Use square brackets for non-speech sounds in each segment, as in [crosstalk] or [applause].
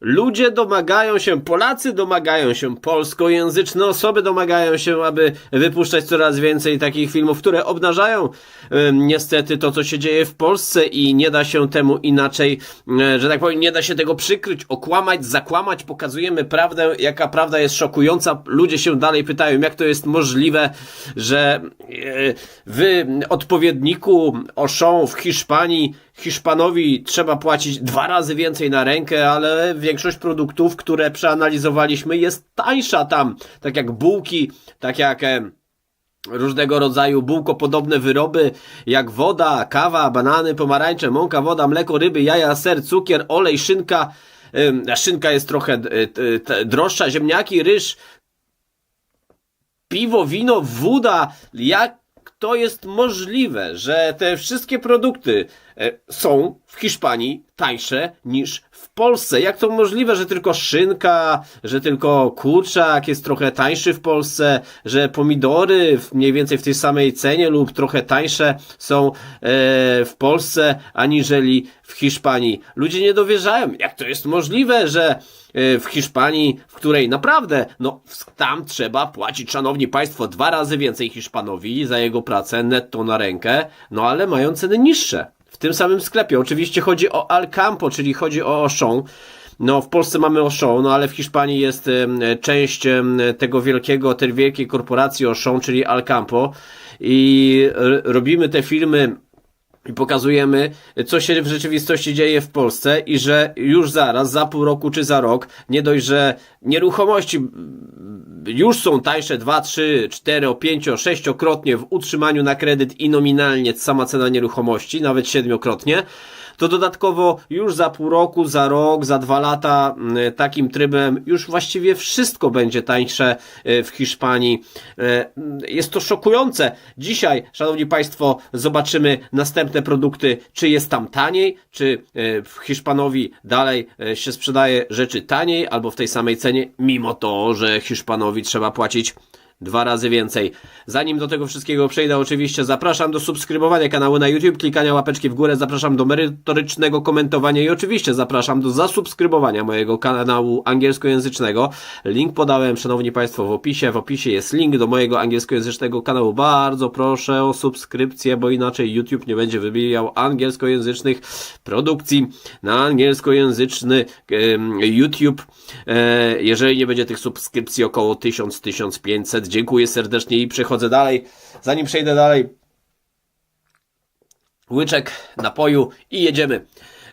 Ludzie domagają się, Polacy domagają się, polskojęzyczne osoby domagają się, aby wypuszczać coraz więcej takich filmów, które obnażają niestety to, co się dzieje w Polsce i nie da się temu inaczej, że tak powiem, nie da się tego przykryć, okłamać, zakłamać, pokazujemy prawdę, jaka prawda jest szokująca. Ludzie się dalej pytają, jak to jest możliwe, że e, w odpowiedniku Auchan w Hiszpanii Hiszpanowi trzeba płacić dwa razy więcej na rękę, ale większość produktów, które przeanalizowaliśmy, jest tańsza tam. Tak jak bułki, tak jak e, różnego rodzaju bułkopodobne wyroby, jak woda, kawa, banany, pomarańcze, mąka, woda, mleko, ryby, jaja, ser, cukier, olej, szynka. Szynka jest trochę e, t- droższa, ziemniaki, ryż, piwo, wino, woda, jak to jest możliwe, że te wszystkie produkty e, są w Hiszpanii tańsze niż w Polsce? Jak to możliwe, że tylko szynka, że tylko kurczak jest trochę tańszy w Polsce, że pomidory mniej więcej w tej samej cenie lub trochę tańsze są e, w Polsce aniżeli w Hiszpanii? Ludzie nie dowierzają. Jak to jest możliwe, że e, w Hiszpanii, w której naprawdę, no, tam trzeba płacić, szanowni państwo, dwa razy więcej Hiszpanowi za jego pracę netto na rękę, no ale mają ceny niższe. W tym samym sklepie. Oczywiście chodzi o Alcampo, czyli chodzi o Auchan. No, w Polsce mamy Auchan, no ale w Hiszpanii jest część tego wielkiego, tej wielkiej korporacji Auchan, czyli Alcampo. I robimy te filmy i pokazujemy, co się w rzeczywistości dzieje w Polsce i że już zaraz, za pół roku czy za rok, nie dość, że nieruchomości już są tańsze 2, 3, 4, 5, 6-krotnie w utrzymaniu na kredyt i nominalnie sama cena nieruchomości, nawet siedmiokrotnie, to dodatkowo już za pół roku, za rok, za dwa lata mm, takim trybem już właściwie wszystko będzie tańsze e, w Hiszpanii. E, mm, Jest to szokujące. Dzisiaj, szanowni państwo, zobaczymy następne produkty, czy jest tam taniej, czy e, Hiszpanowi dalej się sprzedaje rzeczy taniej albo w tej samej cenie, mimo to, że Hiszpanowi trzeba płacić dwa razy więcej. Zanim do tego wszystkiego przejdę, oczywiście zapraszam do subskrybowania kanału na YouTube, klikania łapeczki w górę, zapraszam do merytorycznego komentowania i oczywiście zapraszam do zasubskrybowania mojego kanału angielskojęzycznego. Link podałem, szanowni państwo, w opisie. W opisie jest link do mojego angielskojęzycznego kanału. Bardzo proszę o subskrypcję, bo inaczej YouTube nie będzie wybijał angielskojęzycznych produkcji na angielskojęzyczny YouTube. E, jeżeli nie będzie tych subskrypcji około 1000-1500, dziękuję serdecznie i przechodzę dalej. Zanim przejdę dalej, łyczek napoju i jedziemy.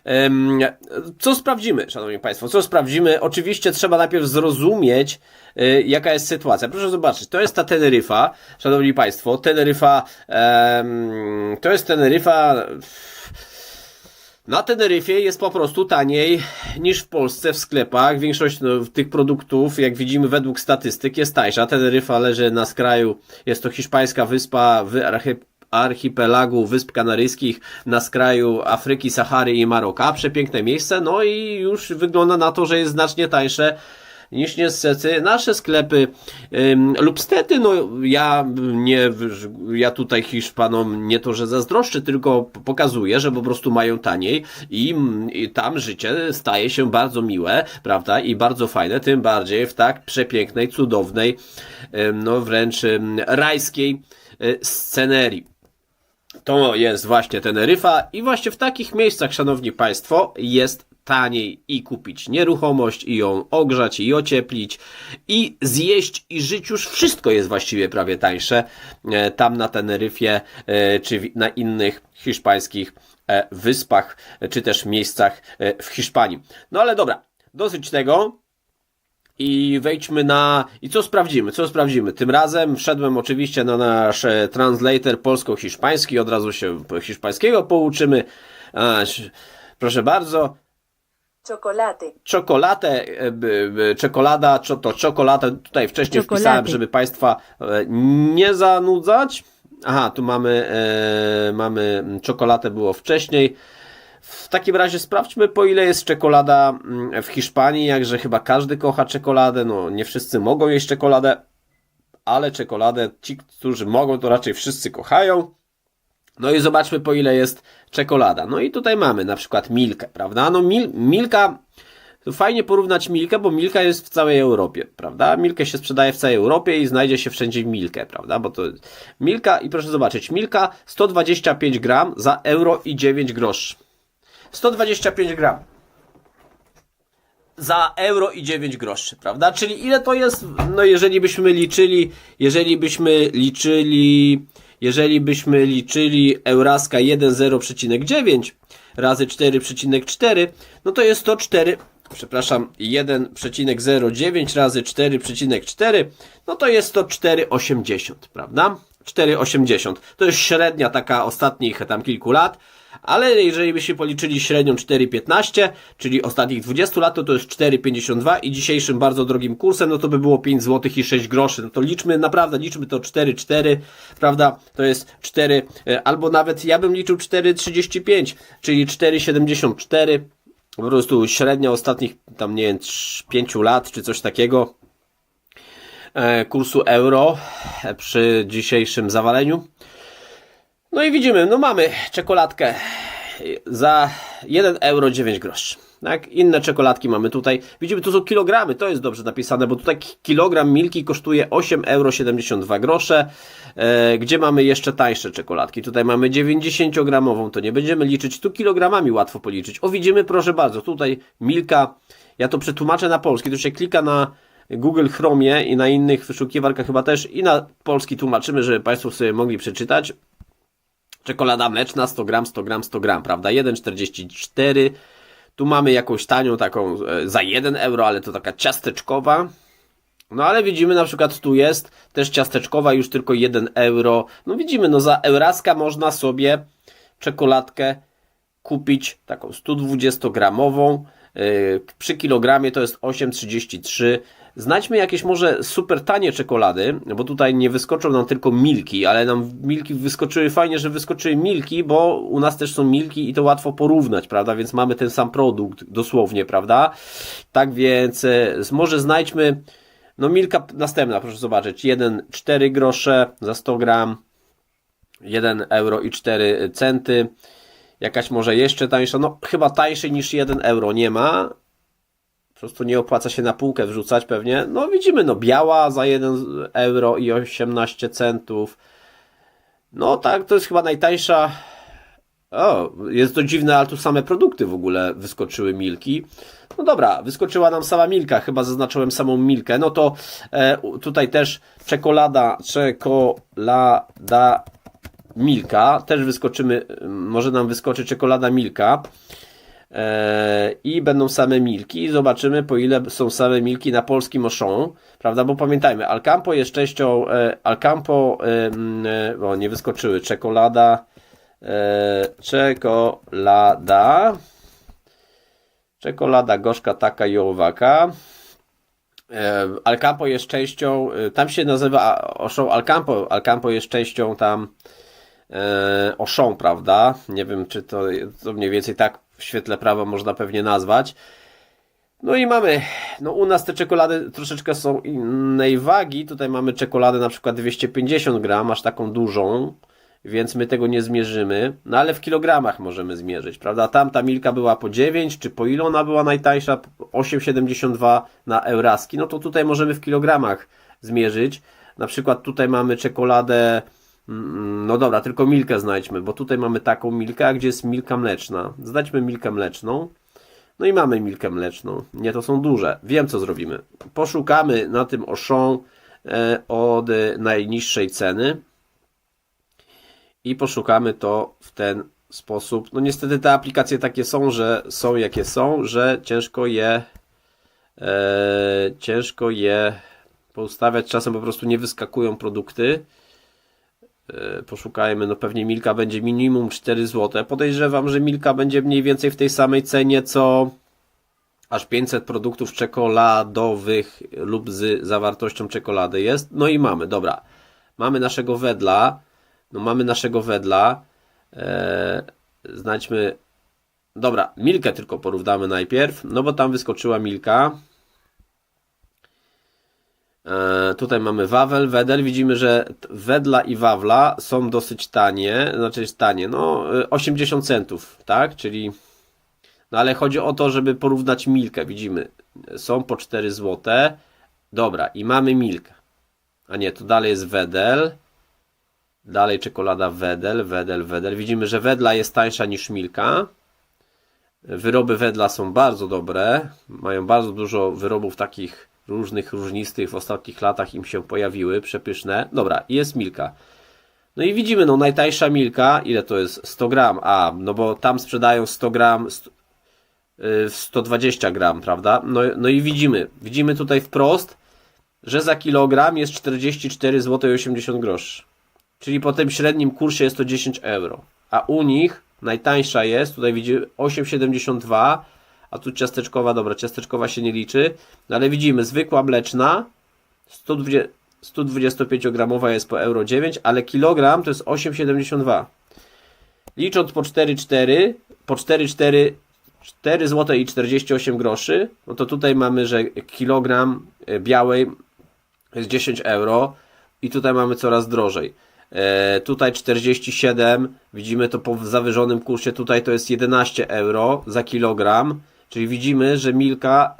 Em, Co sprawdzimy, szanowni państwo? Co sprawdzimy? Oczywiście trzeba najpierw zrozumieć, y, jaka jest sytuacja. Proszę zobaczyć, to jest ta Teneryfa, szanowni państwo. Teneryfa, to jest Teneryfa. Na Teneryfie jest po prostu taniej niż w Polsce w sklepach. Większość no, tych produktów, jak widzimy według statystyk, jest tańsza. Teneryfa leży na skraju, jest to hiszpańska wyspa w archi archipelagu Wysp Kanaryjskich na skraju Afryki, Sahary i Maroka. Przepiękne miejsce, no i już wygląda na to, że jest znacznie tańsze niż niestety nasze sklepy lub stety, no ja nie, ja tutaj Hiszpanom nie to, że zazdroszczę, tylko pokazuję, że po prostu mają taniej i, i tam życie staje się bardzo miłe, prawda, i bardzo fajne, tym bardziej w tak przepięknej, cudownej, no wręcz rajskiej y, scenerii. To jest właśnie Teneryfa i właśnie w takich miejscach, szanowni państwo, jest taniej i kupić nieruchomość, i ją ogrzać, i ocieplić, i zjeść, i żyć już wszystko jest właściwie prawie tańsze e, tam na Teneryfie, e, czy na innych hiszpańskich e, wyspach, czy też miejscach w Hiszpanii. No ale dobra, dosyć tego. I wejdźmy na. I co sprawdzimy? Co sprawdzimy? Tym razem wszedłem oczywiście na nasz translator polsko-hiszpański. Od razu się hiszpańskiego pouczymy. Proszę bardzo. Chocolate, Czekolatę, e, czekolada, czo- to czekolada. Tutaj wcześniej Czekolady. wpisałem, żeby Państwa e, nie zanudzać. Aha, tu mamy, e, mamy czekoladę było wcześniej. W takim razie sprawdźmy, po ile jest czekolada mm, w Hiszpanii, jakże chyba każdy kocha czekoladę, no nie wszyscy mogą jeść czekoladę, ale czekoladę ci, którzy mogą, to raczej wszyscy kochają. No i zobaczmy, po ile jest czekolada. No i tutaj mamy na przykład Milkę, prawda? No mil, Milka Fajnie porównać Milkę, bo Milka jest w całej Europie, prawda? Milkę się sprzedaje w całej Europie i znajdzie się wszędzie Milkę, prawda? Bo to Milka i proszę zobaczyć, Milka 125 gram za euro i 9 groszy. 125 gram za euro i 9 groszy, prawda? Czyli ile to jest, no jeżeli byśmy liczyli, jeżeli byśmy liczyli, jeżeli byśmy liczyli Euraska 1,0,9 razy 4,4, no to jest to 4, przepraszam, 1,09 razy 4,4, no to jest to 4,80, prawda? 4,80. To jest średnia taka ostatnich tam kilku lat. Ale jeżeli byśmy policzyli średnią 4,15, czyli ostatnich 20 lat, to to jest 4,52 i dzisiejszym bardzo drogim kursem, no to by było 5 zł i 6 groszy. No to liczmy, naprawdę liczmy to 4,4, prawda? To jest 4, e, albo nawet ja bym liczył 4,35, czyli 4,74. Po prostu średnia ostatnich tam, nie wiem, 5 lat, czy coś takiego e, kursu euro e, przy dzisiejszym zawaleniu. No i widzimy, no mamy czekoladkę za 1 euro 9 groszy. Tak? Inne czekoladki mamy tutaj. Widzimy, tu są kilogramy, to jest dobrze napisane, bo tutaj kilogram milki kosztuje 8 euro 72 grosze. E, gdzie mamy jeszcze tańsze czekoladki? Tutaj mamy 90-gramową, to nie będziemy liczyć, tu kilogramami łatwo policzyć. O, widzimy, proszę bardzo, tutaj milka, ja to przetłumaczę na polski, to się klika na Google Chromie i na innych wyszukiwarkach chyba też i na polski tłumaczymy, żeby Państwo sobie mogli przeczytać. Czekolada mleczna 100 gram, 100 gram, 100 gram, prawda? 1,44. Tu mamy jakąś tanią taką e, za 1 euro, ale to taka ciasteczkowa. No ale widzimy na przykład tu jest też ciasteczkowa już tylko 1 euro. No widzimy, no za euraska można sobie czekoladkę kupić taką 120 gramową. Yy, Przy kilogramie to jest 8,33. Znajdźmy jakieś może super tanie czekolady, bo tutaj nie wyskoczą nam tylko milki, ale nam milki wyskoczyły fajnie, że wyskoczyły milki, bo u nas też są milki i to łatwo porównać, prawda? Więc mamy ten sam produkt dosłownie, prawda? Tak więc e, może znajdźmy, no milka następna, proszę zobaczyć, 1,4 grosze za 100 gram, 1 euro i 4 centy. Jakaś może jeszcze tańsza, no chyba tańszej niż 1 euro nie ma, prostu nie opłaca się na półkę wrzucać pewnie. No widzimy, no biała za 1 euro i 18 centów. No tak, to jest chyba najtańsza. O, jest to dziwne, ale tu same produkty w ogóle wyskoczyły milki. No dobra, wyskoczyła nam sama milka, chyba zaznaczyłem samą milkę. No to e, tutaj też czekolada, czekolada milka. Też wyskoczymy, może nam wyskoczy czekolada milka. E, i będą same milki. Zobaczymy, po ile są same milki na polskim Auchan, prawda? Bo pamiętajmy, Alcampo jest częścią e, Alcampo, e, o nie wyskoczyły, czekolada, czekolada, czekolada gorzka taka i owaka. Alcampo jest częścią, tam się nazywa Auchan Alcampo, Alcampo jest częścią tam Auchan, prawda? Nie wiem, czy to, to mniej więcej tak w świetle prawa można pewnie nazwać. No i mamy, no u nas te czekolady troszeczkę są innej wagi. Tutaj mamy czekoladę na przykład 250 gram, aż taką dużą, więc my tego nie zmierzymy. No ale w kilogramach możemy zmierzyć, prawda? Tamta milka była po 9, czy po ile ona była najtańsza? 8,72 na euraski. No to tutaj możemy w kilogramach zmierzyć. Na przykład tutaj mamy czekoladę No dobra, tylko milkę znajdźmy, bo tutaj mamy taką milkę, a gdzie jest milka mleczna? Znajdźmy milkę mleczną. No i mamy milkę mleczną. Nie, to są duże. Wiem, co zrobimy. Poszukamy na tym Auchan e, od e, najniższej ceny i poszukamy to w ten sposób. No niestety te aplikacje takie są, że są jakie są, że ciężko je e, ciężko je poustawiać. Czasem po prostu nie wyskakują produkty. E, poszukajmy, no pewnie Milka będzie minimum 4 zł. Podejrzewam, że Milka będzie mniej więcej w tej samej cenie co aż 500 produktów czekoladowych lub z zawartością czekolady jest. No i mamy, dobra. Mamy naszego wedla. No mamy naszego wedla. Eee, znajdźmy. Dobra, Milkę tylko porównamy najpierw, no bo tam wyskoczyła Milka. E, tutaj mamy Wawel, Wedel. Widzimy, że Wedla i Wawla są dosyć tanie, znaczy tanie, no e, 80 centów, tak? Czyli No ale chodzi o to, żeby porównać Milkę. Widzimy, są po 4 zł. Dobra, i mamy Milkę. A nie, to dalej jest Wedel. Dalej czekolada Wedel, Wedel, Wedel. Widzimy, że Wedla jest tańsza niż Milka. Wyroby Wedla są bardzo dobre. Mają bardzo dużo wyrobów takich różnych, różnistych w ostatnich latach im się pojawiły, przepyszne. Dobra, jest Milka. No i widzimy, no najtańsza Milka, ile to jest? 100 gram. A, no bo tam sprzedają 100 gram, st- y, 120 gram, prawda? No, no i widzimy, widzimy tutaj wprost, że za kilogram jest 44 zł 80 groszy. Czyli po tym średnim kursie jest to 10 euro. A u nich najtańsza jest, tutaj widzimy 8,72, a tu ciasteczkowa, dobra, ciasteczkowa się nie liczy, no ale widzimy, zwykła mleczna 120, 125-gramowa jest po euro 9, ale kilogram to jest 8,72. Licząc po 4,4, po 4,4 4 zł i 48 groszy, no to tutaj mamy, że kilogram e, białej jest 10 euro i tutaj mamy coraz drożej. E, tutaj 47, widzimy to po zawyżonym kursie, tutaj to jest 11 euro za kilogram, czyli widzimy, że milka,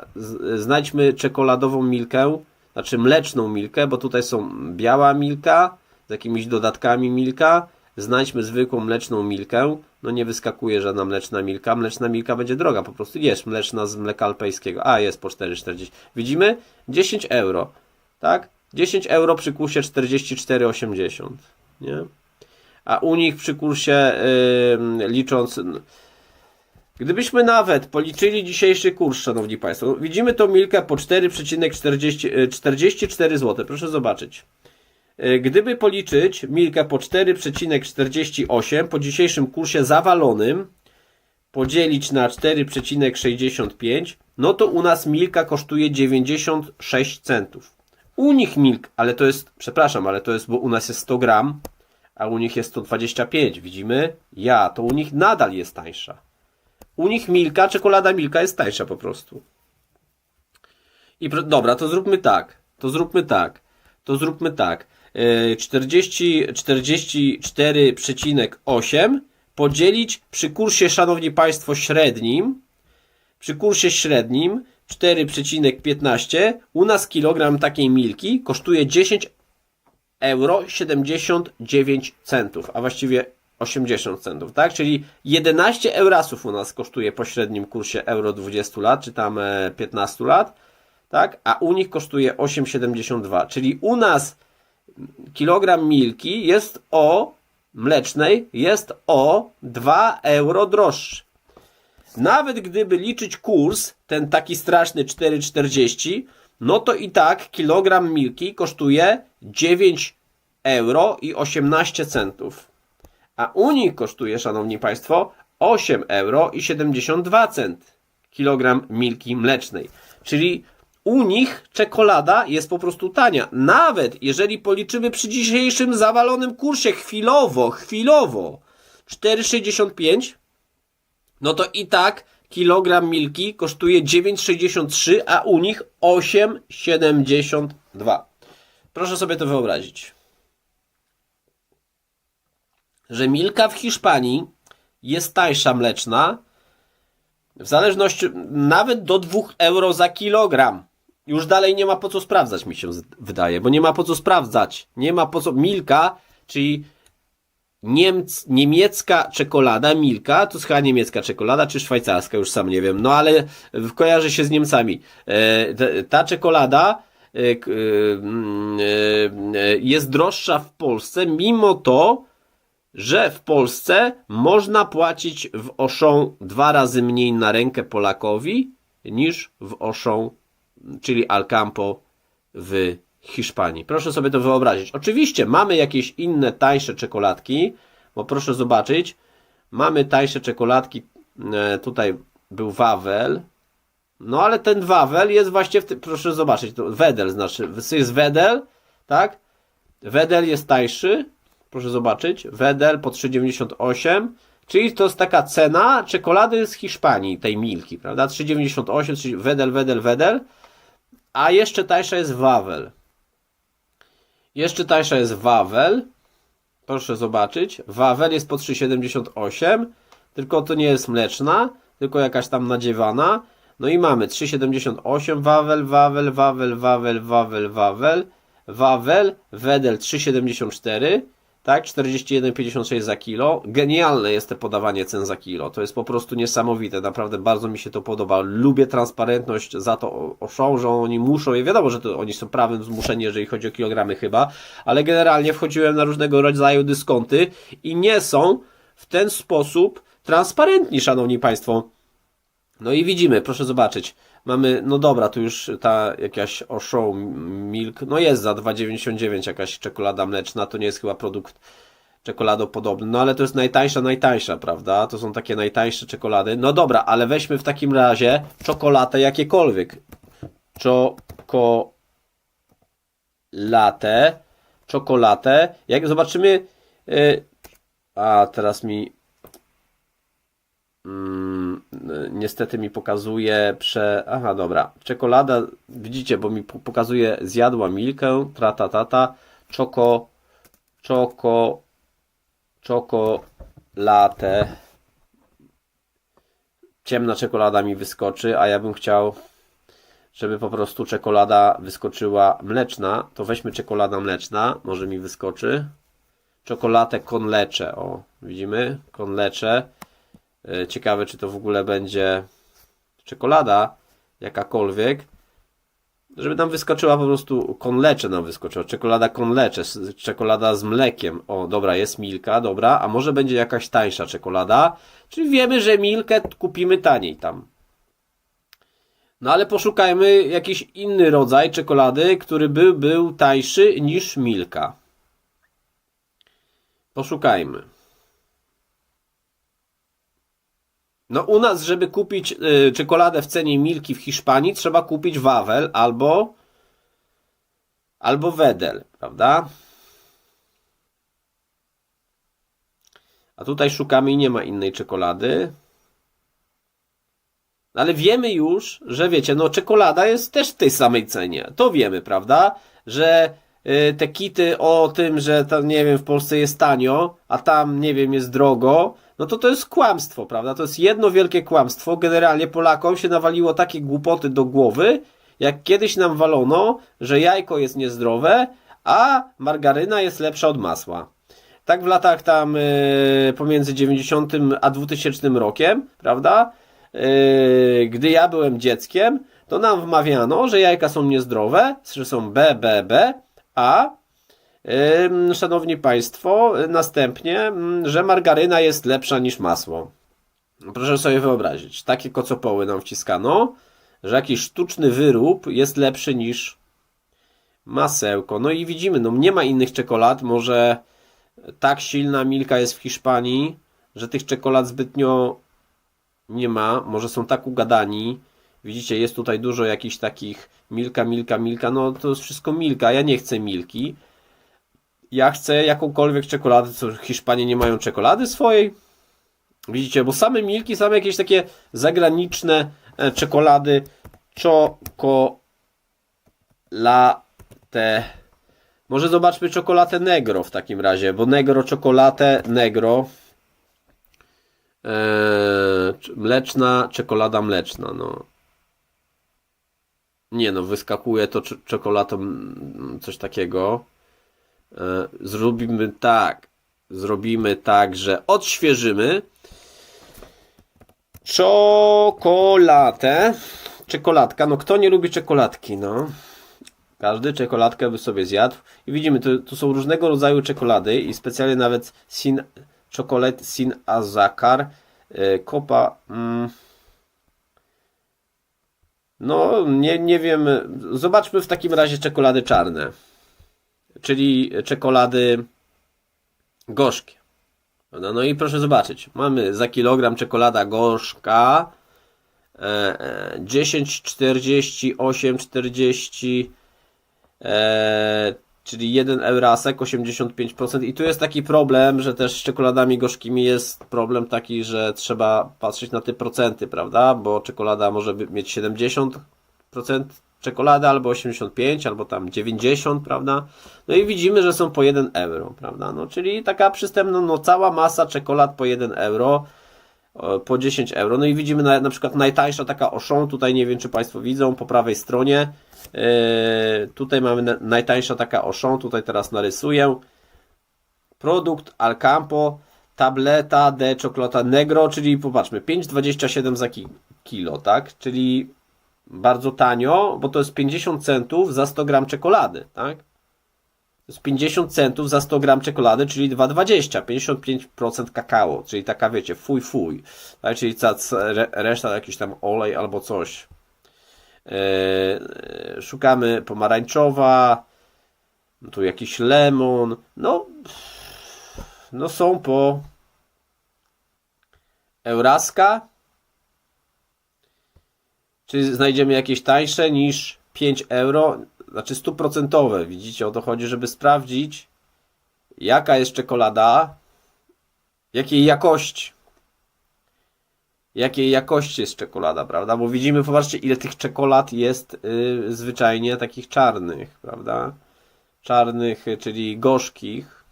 znajdźmy czekoladową milkę, znaczy mleczną milkę, bo tutaj są biała milka z jakimiś dodatkami milka, znajdźmy zwykłą mleczną milkę, no nie wyskakuje żadna mleczna milka, mleczna milka będzie droga, po prostu jest mleczna z mleka alpejskiego, a jest po 4,40. Widzimy? 10 euro, tak? 10 euro przy kursie 44,80, nie? A u nich przy kursie yy, licząc, gdybyśmy nawet policzyli dzisiejszy kurs, szanowni państwo, widzimy tą milkę po 4,44 zł, proszę zobaczyć. Yy, Gdyby policzyć milkę po 4,48 po dzisiejszym kursie zawalonym, podzielić na 4,65, no to u nas milka kosztuje 96 centów. U nich milk, ale to jest, przepraszam, ale to jest, bo u nas jest 100 gram, a u nich jest 125. Widzimy? Ja, to u nich nadal jest tańsza. U nich milka, czekolada milka jest tańsza po prostu. I dobra, to zróbmy tak. To zróbmy tak. To zróbmy tak. Yy, 40, 44,8 podzielić przy kursie, szanowni państwo, średnim. Przy kursie średnim 4,15 u nas kilogram takiej milki kosztuje 10 euro 79 centów, a właściwie 80 centów, tak? Czyli 11 eurasów u nas kosztuje po średnim kursie euro 20 lat, czy tam e, 15 lat, tak? A u nich kosztuje 8,72, czyli u nas kilogram milki jest o mlecznej jest o 2 euro droższy. Nawet gdyby liczyć kurs, ten taki straszny 4,40, no to i tak kilogram milki kosztuje 9 euro i 18 centów. A u nich kosztuje, szanowni państwo, 8 euro i 72 cent kilogram milki mlecznej. Czyli u nich czekolada jest po prostu tania. Nawet jeżeli policzymy przy dzisiejszym zawalonym kursie chwilowo, chwilowo 4,65, no to i tak kilogram milki kosztuje 9,63, a u nich 8,72. Proszę sobie to wyobrazić. Że milka w Hiszpanii jest tańsza mleczna w zależności nawet do 2 euro za kilogram. Już dalej nie ma po co sprawdzać, mi się wydaje, bo nie ma po co sprawdzać. Nie ma po co. Milka, czyli Niemc, niemiecka czekolada, Milka, to chyba niemiecka czekolada, czy szwajcarska, już sam nie wiem, no ale kojarzy się z Niemcami. E, ta, czekolada e, e, jest droższa w Polsce, mimo to, że w Polsce można płacić w Auchan dwa razy mniej na rękę Polakowi niż w Auchan, czyli Alcampo w Hiszpanii. Proszę sobie to wyobrazić. Oczywiście mamy jakieś inne tańsze czekoladki, bo proszę zobaczyć, mamy tańsze czekoladki, e, tutaj był Wawel, no ale ten Wawel jest właśnie, w tym, proszę zobaczyć, to Wedel znaczy, jest Wedel, tak? Wedel jest tańszy, proszę zobaczyć, Wedel po 3,98, czyli to jest taka cena czekolady z Hiszpanii, tej Milki, prawda? 3,98, czyli Wedel, Wedel, Wedel, a jeszcze tańsza jest Wawel. Jeszcze tańsza jest Wawel. Proszę zobaczyć. Wawel jest po 3,78, tylko to nie jest mleczna, tylko jakaś tam nadziewana. No i mamy 3,78 Wawel, Wawel, Wawel, Wawel, Wawel, Wawel, Wawel, Wedel 3,74, tak, 41,56 za kilo. Genialne jest to podawanie cen za kilo. To jest po prostu niesamowite. Naprawdę bardzo mi się to podoba. Lubię transparentność za to oszą, że oni muszą, i wiadomo, że to oni są prawem zmuszeni, jeżeli chodzi o kilogramy chyba, ale generalnie wchodziłem na różnego rodzaju dyskonty i nie są w ten sposób transparentni, szanowni państwo. No i widzimy, proszę zobaczyć. Mamy, no dobra, tu już ta jakaś Oshow Milk, no jest za 2,99 jakaś czekolada mleczna, to nie jest chyba produkt czekoladopodobny, no ale to jest najtańsza, najtańsza, prawda? To są takie najtańsze czekolady. No dobra, ale weźmy w takim razie czekoladę jakiekolwiek. Czekolatę, czekoladę. Jak zobaczymy, y, a teraz mi Mm, niestety mi pokazuje prze... Aha, dobra. Czekolada, widzicie, bo mi po- pokazuje zjadła milkę, trata tata, czoko, czoko, czekolatę. Ciemna czekolada mi wyskoczy, a ja bym chciał, żeby po prostu czekolada wyskoczyła mleczna, to weźmy czekolada mleczna, może mi wyskoczy. Czekoladę con leche, o, widzimy? Con leche. E, Ciekawe, czy to w ogóle będzie czekolada jakakolwiek. Żeby nam wyskoczyła po prostu konlecze nam wyskoczyła. Czekolada konlecze, czekolada z mlekiem. O, dobra, jest Milka, dobra. A może będzie jakaś tańsza czekolada? Czyli wiemy, że Milkę kupimy taniej tam. No ale poszukajmy jakiś inny rodzaj czekolady, który by był tańszy niż Milka. Poszukajmy. No u nas, żeby kupić y, czekoladę w cenie Milki w Hiszpanii, trzeba kupić Wawel albo albo Wedel, prawda? A tutaj szukamy i nie ma innej czekolady. Ale wiemy już, że wiecie, no czekolada jest też w tej samej cenie. To wiemy, prawda? Że y, te kity o tym, że tam, nie wiem, w Polsce jest tanio, a tam, nie wiem, jest drogo, no to to jest kłamstwo, prawda? To jest jedno wielkie kłamstwo. Generalnie Polakom się nawaliło takie głupoty do głowy, jak kiedyś nam walono, że jajko jest niezdrowe, a margaryna jest lepsza od masła. Tak w latach tam y, pomiędzy 90 a 2000 rokiem, prawda? Y, gdy ja byłem dzieckiem, to nam wmawiano, że jajka są niezdrowe, że są B, B, B, a Szanowni Państwo, następnie, mm, że margaryna jest lepsza niż masło. Proszę sobie wyobrazić, takie kocopoły nam wciskano, że jakiś sztuczny wyrób jest lepszy niż masełko. No i widzimy, no nie ma innych czekolad, może tak silna Milka jest w Hiszpanii, że tych czekolad zbytnio nie ma, może są tak ugadani. Widzicie, jest tutaj dużo jakichś takich Milka, Milka, Milka, no to jest wszystko Milka, ja nie chcę Milki. Ja chcę jakąkolwiek czekoladę, co Hiszpanie nie mają czekolady swojej. Widzicie, bo same milki, same jakieś takie zagraniczne e, czekolady. Czekolate. Może zobaczmy czekoladę negro w takim razie, bo negro, czekoladę negro. Eee, mleczna, czekolada mleczna, no. Nie no, wyskakuje to cze- czekoladą, mm, coś takiego. E, Zrobimy tak. Zrobimy tak, że odświeżymy czekoladę. Czekoladka. No kto nie lubi czekoladki, no? Każdy czekoladkę by sobie zjadł. I widzimy, tu, tu są różnego rodzaju czekolady i specjalnie nawet sin, czekolad sin azakar, e, kopa. Mm, no, nie, nie wiem. Zobaczmy w takim razie czekolady czarne czyli czekolady gorzkie. No, i proszę zobaczyć, mamy za kilogram czekolada gorzka e, e, 10, 48, 40 e, czyli 1 eurasek 85% i tu jest taki problem, że też z czekoladami gorzkimi jest problem taki, że trzeba patrzeć na te procenty, prawda, bo czekolada może mieć 70% czekolady, albo 85, albo tam 90, prawda? No i widzimy, że są po 1 euro, prawda? No, czyli taka przystępna, no cała masa czekolad po 1 euro. po 10 euro. No i widzimy na, na przykład najtańsza taka Auchan, tutaj nie wiem czy Państwo widzą, po prawej stronie. E, tutaj mamy na, najtańsza taka Auchan, tutaj teraz narysuję. Produkt Alcampo, tableta de czokolata negro, czyli popatrzmy, 5,27 za ki kilo, tak? Czyli bardzo tanio, bo to jest 50 centów za 100 gram czekolady, tak? To jest 50 centów za 100 gram czekolady, czyli 2,20, 55% kakao, czyli taka wiecie, fuj fuj, tak? czyli ca, ca, re- reszta jakiś tam olej albo coś. Eee, szukamy pomarańczowa, tu jakiś lemon, no, no są po Euraska, czy znajdziemy jakieś tańsze niż 5 euro? Znaczy stuprocentowe. Widzicie, o to chodzi, żeby sprawdzić, jaka jest czekolada, jakiej jakości. Jakiej jakości jest czekolada, prawda? Bo widzimy, popatrzcie, ile tych czekolad jest y, zwyczajnie takich czarnych, prawda? Czarnych, y, czyli gorzkich.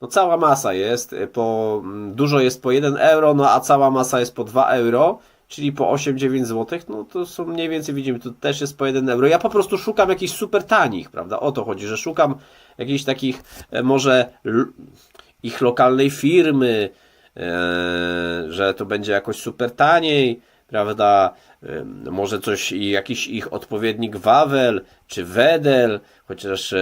No cała masa jest y, po, mm, dużo jest po 1 euro, no a cała masa jest po 2 euro, czyli po 8-9 zł, no to są mniej więcej, widzimy, tu też jest po 1 euro. Ja po prostu szukam jakichś super tanich, prawda? O to chodzi, że szukam jakichś takich e, może ich lokalnej firmy, e, że to będzie jakoś super taniej, prawda? E, może coś, jakiś ich odpowiednik Wawel czy Wedel, chociaż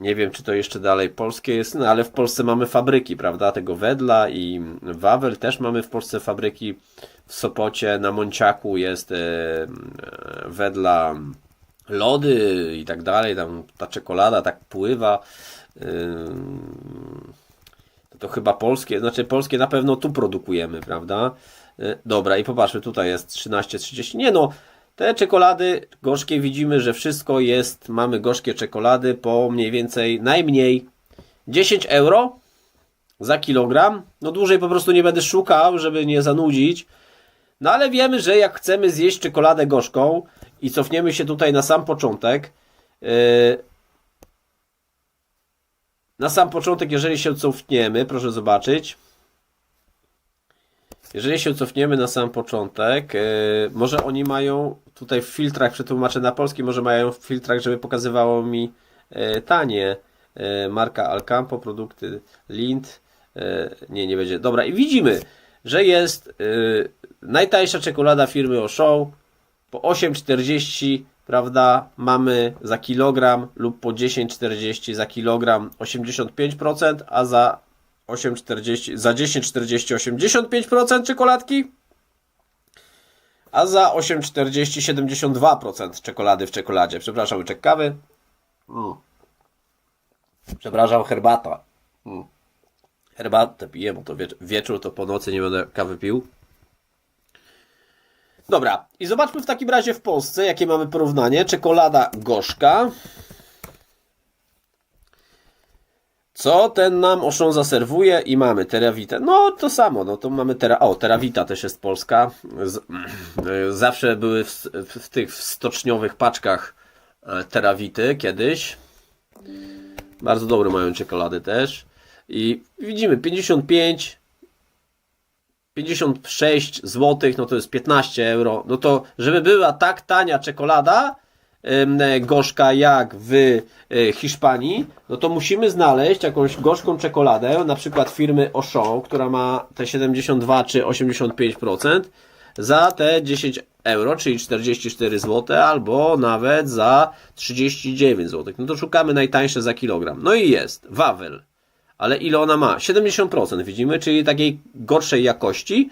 nie wiem, czy to jeszcze dalej polskie jest, no ale w Polsce mamy fabryki, prawda, tego Wedla i Wawel też mamy w Polsce fabryki. W Sopocie na Monciaku jest e, e, Wedla lody i tak dalej, tam ta czekolada tak pływa. E, to, chyba polskie, znaczy polskie na pewno tu produkujemy, prawda? Dobra, i popatrzmy, tutaj jest 13,30. Nie no, te czekolady gorzkie widzimy, że wszystko jest, mamy gorzkie czekolady po mniej więcej najmniej 10 euro za kilogram. No dłużej po prostu nie będę szukał, żeby nie zanudzić. No ale wiemy, że jak chcemy zjeść czekoladę gorzką i cofniemy się tutaj na sam początek, yy, na sam początek, jeżeli się cofniemy, proszę zobaczyć. Jeżeli się cofniemy na sam początek, yy, może oni mają tutaj w filtrach, przetłumaczę na polski, może mają w filtrach, żeby pokazywało mi yy, tanie. Yy, marka Alcampo, produkty Lind. Nie, nie będzie. Dobra, i widzimy, że jest najtańsza czekolada firmy Auchan po 8,40 prawda, mamy za kilogram lub po 10,40 za kilogram 85%, a za 8,40 za 10,40 85% czekoladki, a za 8,40 72% czekolady w czekoladzie. Przepraszam, łyczek kawy. Mm. Przepraszam, herbata. Mm. Herbatę piję, bo to wiecz- wieczór, to po nocy nie będę kawy pił. Dobra, i zobaczmy w takim razie w Polsce, jakie mamy porównanie. Czekolada gorzka. Co ten nam Auchan zaserwuje i mamy terawitę. No to samo, no to mamy. O, terawita też jest polska. Z... [clears throat] Zawsze były w, w, tych stoczniowych paczkach e, terawity kiedyś. Bardzo dobre mają czekolady też. I widzimy 55 56 zł, no to jest 15 euro. No to, żeby była tak tania czekolada gorzka jak w e, Hiszpanii, no to musimy znaleźć jakąś gorzką czekoladę, na przykład firmy Auchan, która ma te 72 czy 85% za te 10 euro, czyli 44 zł, albo nawet za 39 zł. No to szukamy najtańsze za kilogram. No i jest Wawel. Ale ile ona ma? 70% widzimy, czyli takiej gorszej jakości,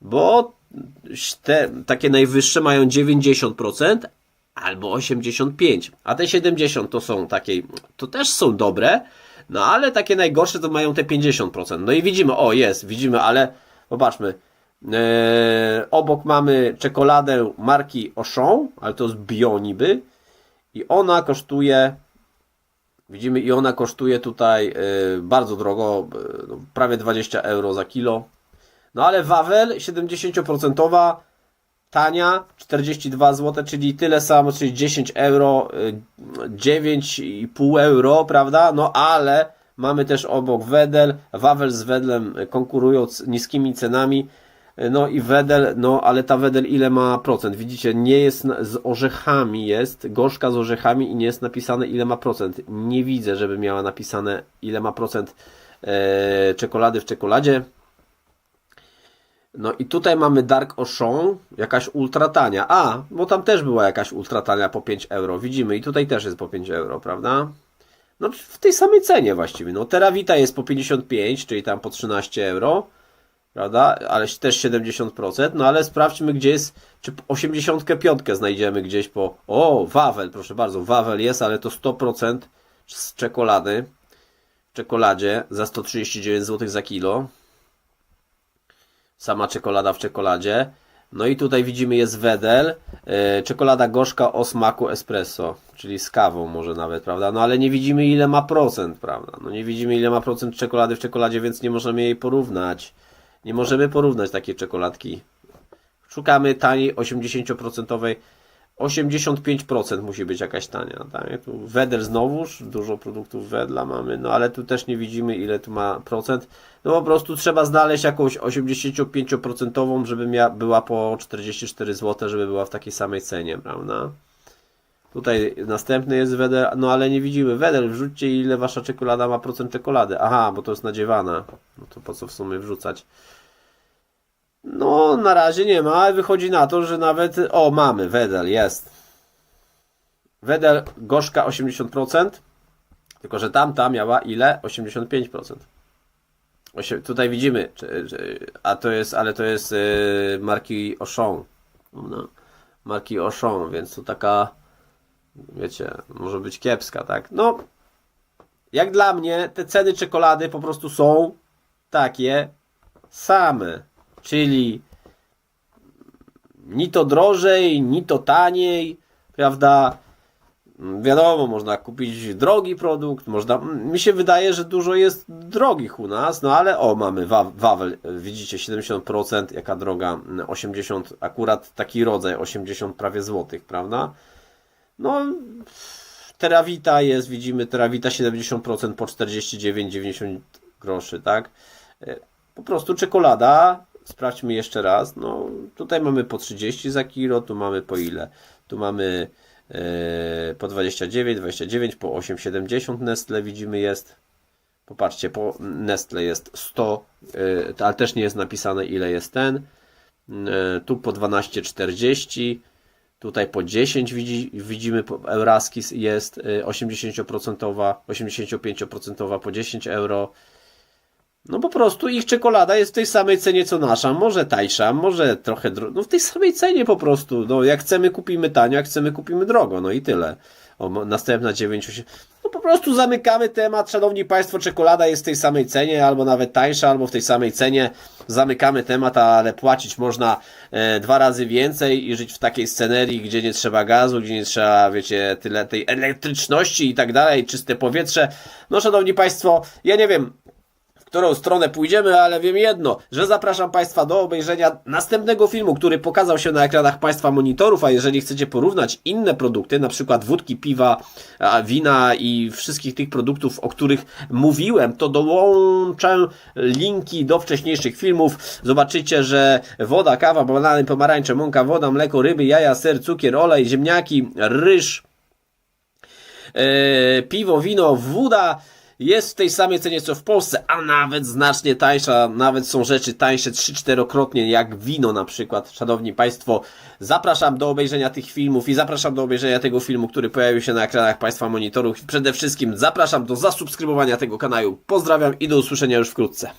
bo te takie najwyższe mają 90% albo 85%, a te 70 to są takie, to też są dobre, no ale takie najgorsze to mają te 50%. No i widzimy, o jest, widzimy, ale popatrzmy, e, obok mamy czekoladę marki Auchan, ale to jest bio niby i ona kosztuje Widzimy i ona kosztuje tutaj y, bardzo drogo, y, no, prawie 20 euro za kilo. No ale Wawel 70% tania, 42 zł, czyli tyle samo, czyli 10 euro, y, 9,5 euro, prawda? No ale Mamy też obok Wedel. Wawel z Wedlem konkurują niskimi cenami. No i Wedel, no ale ta Wedel ile ma procent? Widzicie, nie jest z orzechami, jest gorzka z orzechami i nie jest napisane ile ma procent. Nie widzę, żeby miała napisane ile ma procent e, czekolady w czekoladzie. No i tutaj mamy Dark Ocean, jakaś ultra tania. A, bo tam też była jakaś ultra tania po 5 euro. Widzimy i tutaj też jest po 5 euro, prawda? No w tej samej cenie właściwie. No Teravita jest po 55, czyli tam po 13 euro, prawda? Ale też 70%. No ale sprawdźmy gdzie jest, czy 85 znajdziemy gdzieś po... O, Wawel, proszę bardzo, Wawel jest, ale to 100% z czekolady. W czekoladzie za 139 zł za kilo sama czekolada w czekoladzie. No i tutaj widzimy jest Wedel, e, czekolada gorzka o smaku espresso, czyli z kawą może nawet, prawda? No ale nie widzimy ile ma procent, prawda? No nie widzimy ile ma procent czekolady w czekoladzie, więc nie możemy jej porównać. Nie możemy porównać takiej czekoladki. Szukamy taniej 80%. 85% musi być jakaś tania. Tak? Tu Wedel znowuż, dużo produktów Wedla mamy, no ale tu też nie widzimy ile tu ma procent. No po prostu trzeba znaleźć jakąś 85%, żeby była po 44 zł, żeby była w takiej samej cenie, prawda? Tutaj następny jest Wedel, no ale nie widzimy. Wedel, wrzućcie ile wasza czekolada ma procent czekolady. Aha, bo to jest nadziewana. No to po co w sumie wrzucać? No, na razie nie ma, ale wychodzi na to, że nawet. O, mamy, Wedel, jest. Wedel gorzka 80%, tylko że tamta miała ile? 85%. Osie- tutaj widzimy, czy, czy, a to jest, ale to jest yy, marki Auchan. No, marki Auchan, więc to taka, wiecie, może być kiepska, tak? No, jak dla mnie, te ceny czekolady po prostu są takie same. Czyli ni to drożej, ni to taniej, prawda? Wiadomo, można kupić drogi produkt, można. Mi się wydaje, że dużo jest drogich u nas, no ale o, mamy wa- Wawel, widzicie, 70%, jaka droga, 80, akurat taki rodzaj, 80 prawie złotych, prawda? No, Terawita jest, widzimy, Terawita 70% po 49,90 groszy, tak? E, Po prostu czekolada, sprawdźmy jeszcze raz, no tutaj mamy po 30 za kilo, tu mamy po ile? Tu mamy e, po 29, 29, po 8,70 Nestle widzimy jest. Popatrzcie, po Nestle jest 100, e, ale też nie jest napisane ile jest ten. E, Tu po 12,40. Tutaj po 10 widzi, widzimy Euraskis jest y, 80%, 85% po 10 euro. No po prostu ich czekolada jest w tej samej cenie co nasza, może tańsza, może trochę droższa, no w tej samej cenie po prostu. No jak chcemy kupimy tanio, jak chcemy kupimy drogo, no i tyle. O, następna 9, 8. No po prostu zamykamy temat, szanowni państwo, czekolada jest w tej samej cenie, albo nawet tańsza, albo w tej samej cenie. Zamykamy temat, ale płacić można e, dwa razy więcej i żyć w takiej scenerii, gdzie nie trzeba gazu, gdzie nie trzeba, wiecie, tyle tej elektryczności i tak dalej, czyste powietrze. No szanowni państwo, ja nie wiem, którą stronę pójdziemy, ale wiem jedno, że zapraszam Państwa do obejrzenia następnego filmu, który pokazał się na ekranach Państwa monitorów, a jeżeli chcecie porównać inne produkty, na przykład wódki, piwa, wina i wszystkich tych produktów, o których mówiłem, to dołączę linki do wcześniejszych filmów. Zobaczycie, że woda, kawa, banany, pomarańcze, mąka, woda, mleko, ryby, jaja, ser, cukier, olej, ziemniaki, ryż, e, piwo, wino, woda jest w tej samej cenie co w Polsce, a nawet znacznie tańsza, nawet są rzeczy tańsze 3-4krotnie jak wino na przykład. Szanowni Państwo, zapraszam do obejrzenia tych filmów i zapraszam do obejrzenia tego filmu, który pojawił się na ekranach Państwa monitorów. Przede wszystkim zapraszam do zasubskrybowania tego kanału. Pozdrawiam i do usłyszenia już wkrótce.